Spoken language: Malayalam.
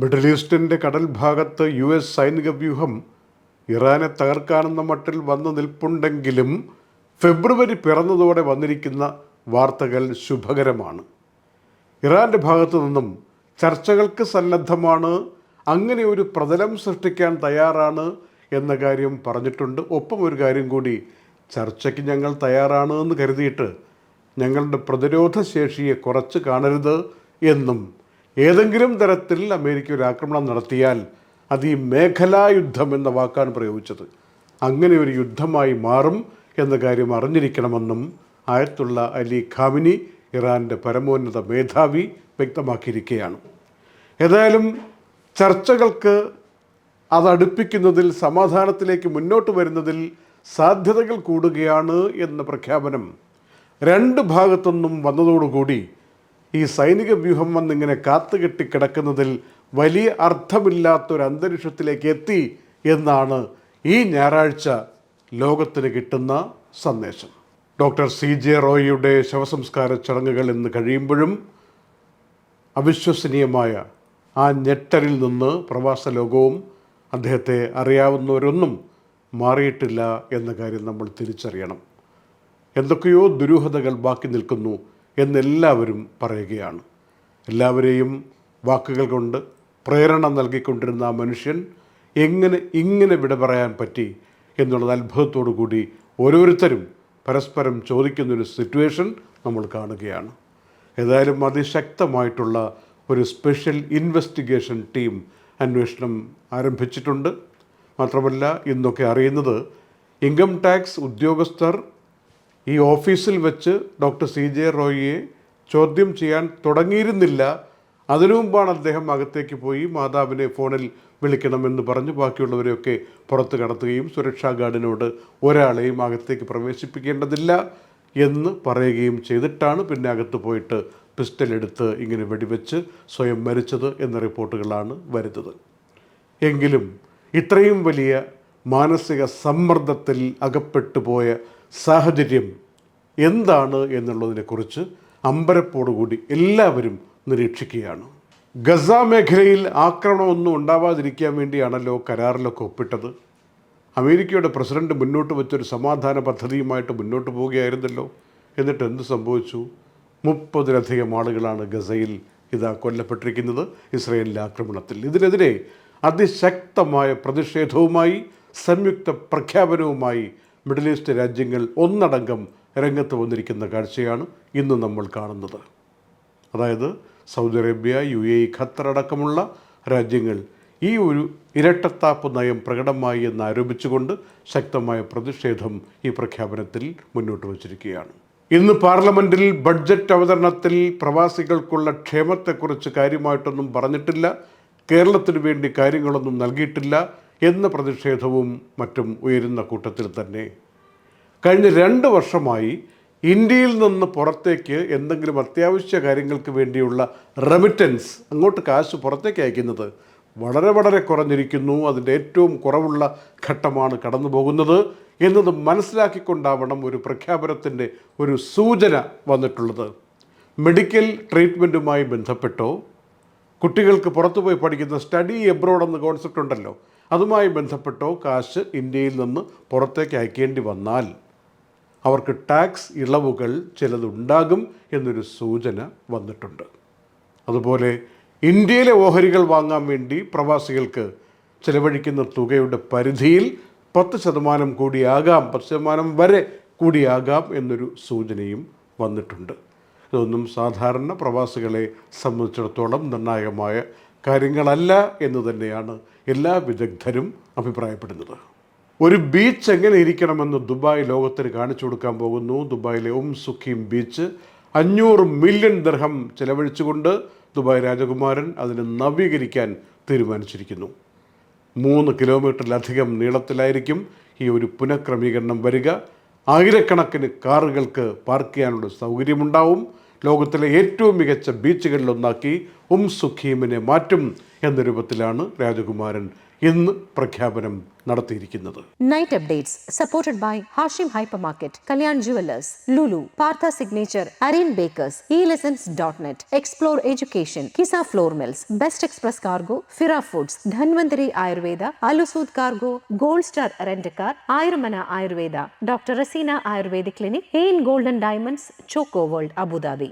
മിഡിൽ ഈസ്റ്റിന്റെ കടൽ ഭാഗത്ത് യു എസ് സൈനിക വ്യൂഹം ഇറാനെ തകർക്കാനെന്ന മട്ടിൽ വന്നു നിൽപ്പുണ്ടെങ്കിലും ഫെബ്രുവരി പിറന്നതോടെ വന്നിരിക്കുന്ന വാർത്തകൾ ശുഭകരമാണ്. ഇറാന്റെ ഭാഗത്തു നിന്നും ചർച്ചകൾക്ക് സന്നദ്ധമാണ് അങ്ങനെ ഒരു പ്രതലം സൃഷ്ടിക്കാൻ തയ്യാറാണ് എന്ന കാര്യം പറഞ്ഞിട്ടുണ്ട്. ഒപ്പം ഒരു കാര്യം കൂടി ചർച്ചയ്ക്ക് ഞങ്ങൾ തയ്യാറാണ് എന്ന് കരുതിയിട്ട് ഞങ്ങളുടെ പ്രതിരോധ ശേഷിയെ കുറച്ച് കാണരുത് എന്നും ഏതെങ്കിലും തരത്തിൽ അമേരിക്ക ഒരു ആക്രമണം നടത്തിയാൽ അത് ഈ മേഖലാ യുദ്ധം എന്ന വാക്കാണ് പ്രയോഗിച്ചത്. അങ്ങനെ ഒരു യുദ്ധമായി മാറും എന്ന കാര്യം അറിഞ്ഞിരിക്കണമെന്നും ആയത്തുള്ള അലി ഖാമിനി ഇറാന്റെ പരമോന്നത മേധാവി വ്യക്തമാക്കിയിരിക്കുകയാണ്. ഏതായാലും ചർച്ചകൾക്ക് അതടുപ്പിക്കുന്നതിൽ സമാധാനത്തിലേക്ക് മുന്നോട്ട് വരുന്നതിൽ സാധ്യതകൾ കൂടുകയാണ് എന്ന പ്രഖ്യാപനം രണ്ട് ഭാഗത്തുനിന്നും വന്നതോടുകൂടി ഈ സൈനിക വ്യൂഹം വന്നിങ്ങനെ കാത്തുകെട്ടി കിടക്കുന്നതിൽ വലിയ അർത്ഥമില്ലാത്തൊരു അന്തരീക്ഷത്തിലേക്ക് എത്തി എന്നാണ് ഈ ഞായറാഴ്ച ലോകത്തിന് കിട്ടുന്ന സന്ദേശം. ഡോക്ടർ സി ജെ റോയിയുടെ ശവസംസ്കാര ചടങ്ങുകൾ ഇന്ന് കഴിയുമ്പോഴും അവിശ്വസനീയമായ ആ ഞെട്ടലിൽ നിന്ന് പ്രവാസ ലോകവും അദ്ദേഹത്തെ അറിയാവുന്നവരൊന്നും മാറിയിട്ടില്ല എന്ന കാര്യം നമ്മൾ തിരിച്ചറിയണം. എന്തൊക്കെയോ ദുരൂഹതകൾ ബാക്കി നിൽക്കുന്നു. എന്നെല്ലാവരും പറയുകയാണ്. എല്ലാവരെയും വാക്കുകൾ കൊണ്ട് പ്രേരണ നൽകിക്കൊണ്ടിരുന്ന ആ മനുഷ്യൻ എങ്ങനെ ഇങ്ങനെ വിട പറയാൻ പറ്റി എന്നുള്ളത് അത്ഭുതത്തോടു കൂടി ഓരോരുത്തരും പരസ്പരം ചോദിക്കുന്നൊരു സിറ്റുവേഷൻ നമ്മൾ കാണുകയാണ്. ഏതായാലും അതിശക്തമായിട്ടുള്ള ഒരു സ്പെഷ്യൽ ഇൻവെസ്റ്റിഗേഷൻ ടീം അന്വേഷണം ആരംഭിച്ചിട്ടുണ്ട്. മാത്രമല്ല ഇന്നൊക്കെ അറിയുന്നത് ഇൻകം ടാക്സ് ഉദ്യോഗസ്ഥർ ഈ ഓഫീസിൽ വെച്ച് ഡോക്ടർ സി ജെ റോയിയെ ചോദ്യം ചെയ്യാൻ തുടങ്ങിയിരുന്നില്ല. അതിനു മുമ്പാണ് അദ്ദേഹം അകത്തേക്ക് പോയി മാതാവിനെ ഫോണിൽ വിളിക്കണമെന്ന് പറഞ്ഞ്. ബാക്കിയുള്ളവരെയൊക്കെ പുറത്ത് കടത്തുകയും സുരക്ഷാ ഗാർഡിനോട് ഒരാളെയും അകത്തേക്ക് പ്രവേശിപ്പിക്കേണ്ടതില്ല എന്ന് പറയുകയും ചെയ്തിട്ടാണ് പിന്നെ അകത്ത് പോയിട്ട് പിസ്റ്റൽ എടുത്ത് ഇങ്ങനെ വെടിവെച്ച് സ്വയം മരിച്ചത് എന്ന റിപ്പോർട്ടുകളാണ് വരുന്നത്. എങ്കിലും ഇത്രയും വലിയ മാനസിക സമ്മർദ്ദത്തിൽ അകപ്പെട്ടു പോയ സാഹചര്യം എന്താണ് എന്നുള്ളതിനെക്കുറിച്ച് അമ്പരപ്പോടുകൂടി എല്ലാവരും നിരീക്ഷിക്കുകയാണ് ഗസ മേഖലയിൽ ആക്രമണമൊന്നും ഉണ്ടാവാതിരിക്കാൻ വേണ്ടിയാണല്ലോ കരാറിലൊക്കെ ഒപ്പിട്ടത്. അമേരിക്കയുടെ പ്രസിഡന്റ് മുന്നോട്ട് വെച്ചൊരു സമാധാന പദ്ധതിയുമായിട്ട് മുന്നോട്ട് പോവുകയായിരുന്നല്ലോ. എന്നിട്ട് എന്ത് സംഭവിച്ചു? മുപ്പതിലധികം ആളുകളാണ് ഗസയിൽ ഇതാ കൊല്ലപ്പെട്ടിരിക്കുന്നത് ഇസ്രയേലിന്റെ ആക്രമണത്തിൽ. ഇതിനെതിരെ അതിശക്തമായ പ്രതിഷേധവുമായി സംയുക്ത പ്രഖ്യാപനവുമായി മിഡിൽ ഈസ്റ്റ് രാജ്യങ്ങൾ ഒന്നടങ്കം രംഗത്ത് വന്നിരിക്കുന്ന കാഴ്ചയാണ് ഇന്ന് നമ്മൾ കാണുന്നത്. അതായത് Saudi Arabia U A Qatar അടക്കമുള്ള രാജ്യങ്ങൾ ഈ ഒരു ഇരട്ടത്താപ്പ് നയം പ്രകടമായി എന്ന് ആരോപിച്ചുകൊണ്ട് ശക്തമായ പ്രതിഷേധം ഈ പ്രഖ്യാപനത്തിൽ മുന്നോട്ട് വച്ചിരിക്കുകയാണ്. ഇന്ന് പാർലമെന്റിൽ ബഡ്ജറ്റ് അവതരണത്തിൽ പ്രവാസികൾക്കുള്ള ക്ഷേമത്തെക്കുറിച്ച് കാര്യമായിട്ടൊന്നും പറഞ്ഞിട്ടില്ല. കേരളത്തിന് വേണ്ടി കാര്യങ്ങളൊന്നും നൽകിയിട്ടില്ല. എന്ന പ്രതിഷേധവും മറ്റും ഉയരുന്ന കൂട്ടത്തിൽ തന്നെ കഴിഞ്ഞ രണ്ട് വർഷമായി ഇന്ത്യയിൽ നിന്ന് പുറത്തേക്ക് എന്തെങ്കിലും അത്യാവശ്യ കാര്യങ്ങൾക്ക് വേണ്ടിയുള്ള റെമിറ്റൻസ് അങ്ങോട്ട് കാശ് പുറത്തേക്ക് അയക്കുന്നത് വളരെ വളരെ കുറഞ്ഞിരിക്കുന്നു. അതിന്റെ ഏറ്റവും കുറവുള്ള ഘട്ടമാണ് കടന്നു പോകുന്നത് എന്നത് മനസ്സിലാക്കിക്കൊണ്ടാവണം ഒരു പ്രഖ്യാപനത്തിന്റെ ഒരു സൂചന വന്നിട്ടുള്ളത്. മെഡിക്കൽ ട്രീറ്റ്മെന്റുമായി ബന്ധപ്പെട്ടോ? കുട്ടികൾക്ക് പുറത്തുപോയി പഠിക്കുന്ന സ്റ്റഡി എബ്രോഡ് എന്ന കോൺസെപ്റ്റ് ഉണ്ടല്ലോ. അതുമായി ബന്ധപ്പെട്ടോ കാശ് ഇന്ത്യയിൽ നിന്ന് പുറത്തേക്ക് അയക്കേണ്ടി വന്നാൽ അവർക്ക് ടാക്സ് ഇളവുകൾ ചിലതുണ്ടാകും എന്നൊരു സൂചന വന്നിട്ടുണ്ട്. അതുപോലെ ഇന്ത്യയിലെ ഓഹരികൾ വാങ്ങാൻ വേണ്ടി പ്രവാസികൾക്ക് ചിലവഴിക്കുന്ന തുകയുടെ പരിധിയിൽ പത്ത് ശതമാനം കൂടിയാകാം പത്ത് ശതമാനം വരെ കൂടിയാകാം എന്നൊരു സൂചനയും വന്നിട്ടുണ്ട്. ഇതൊന്നും സാധാരണ പ്രവാസികളെ സംബന്ധിച്ചിടത്തോളം നിർണായകമായ കാര്യങ്ങളല്ല എന്ന് തന്നെയാണ് എല്ലാ വിദഗ്ധരും അഭിപ്രായപ്പെടുന്നത്. ഒരു ബീച്ച് എങ്ങനെ ഇരിക്കണമെന്ന് ദുബായ് ലോകത്തിന് കാണിച്ചു കൊടുക്കാൻ പോകുന്നു. ദുബായിലെ ഉം സുഖീം ബീച്ച് അഞ്ഞൂറ് മില്യൺ ദർഹം ചെലവഴിച്ചുകൊണ്ട് ദുബായ് രാജകുമാരൻ അതിനെ നവീകരിക്കാൻ തീരുമാനിച്ചിരിക്കുന്നു. മൂന്ന് കിലോമീറ്ററിലധികം നീളത്തിലായിരിക്കും ഈ ഒരു പുനഃക്രമീകരണം വരിക. ആയിരക്കണക്കിന് കാറുകൾക്ക് പാർക്ക് ചെയ്യാനുള്ള സൗകര്യമുണ്ടാവും. ലോകത്തിലെ ഏറ്റവും മികച്ച ബീച്ചുകളിലൊന്നാക്കി ഉം സുഖീമിനെ മാറ്റും എന്ന രൂപത്തിലാണ് രാജകുമാരൻ എന്ന് പ്രഖ്യാപനം നടത്തിയിരിക്കുന്നത്. Night updates supported by Hashim hyper market Kalyan jewellers Lulu Partha signature Arian bakers dot net explore education Qissa flour mills best express cargo ഫിറ foods Dhanvantari Ayurveda അലുസൂദ് cargo gold star rent car Ayurmana Ayurveda doctor Raseena Ayurveda clinic എയിൻ golden diamonds choco world Abu Dhabi